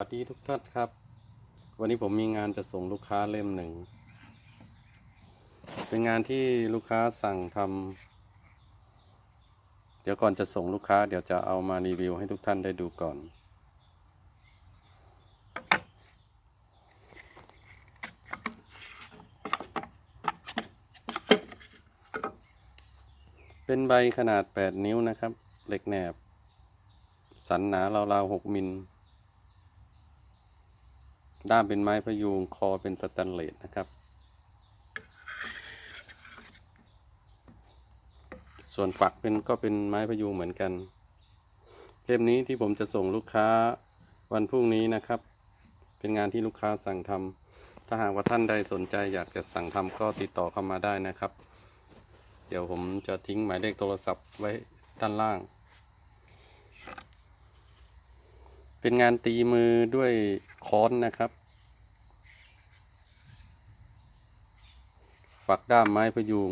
สวัสดีทุกท่านครับ วันนี้ผมมีงานจะส่งลูกค้าเล่มหนึ่ง เป็นงานที่ลูกค้าสั่งทำเดี๋ยวก่อนจะส่งลูกค้า เดี๋ยวจะเอามารีวิวให้ทุกท่านได้ดูก่อน เป็นใบขนาด 8 นิ้วนะครับเหล็กแหนบ สันหนาราวๆ6มิล ด้ามเป็นไม้พยุงคอเป็นสแตนเลสนะครับ ส่วนฝักเป็นก็เป็นไม้พยุงเหมือนกันเล่มนี้ที่ผมจะส่งลูกค้าวันพรุ่งนี้นะครับ เป็นงานที่ลูกค้าสั่งทำถ้าหากว่าท่านใดสนใจอยากจะสั่งทำก็ติดต่อเข้ามาได้นะครับ เดี๋ยวผมจะทิ้งหมายเลขโทรศัพท์ไว้ด้านล่าง เป็นงานตีมือด้วยค้อนนะครับ ฝักด้ามไม้พยุง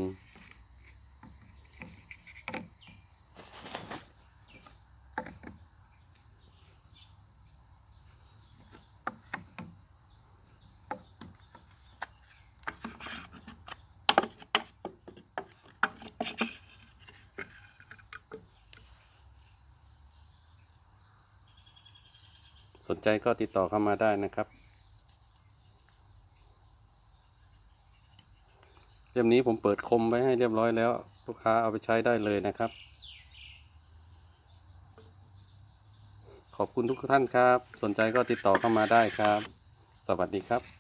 สนใจก็ติดต่อเข้ามาได้นะครับเล่มนี้ผมเปิดคมไว้ให้เรียบร้อยแล้ว ลูกค้าเอาไปใช้ได้เลยนะครับ ขอบคุณทุกท่านครับ สนใจก็ติดต่อเข้ามาได้ครับ สวัสดีครับ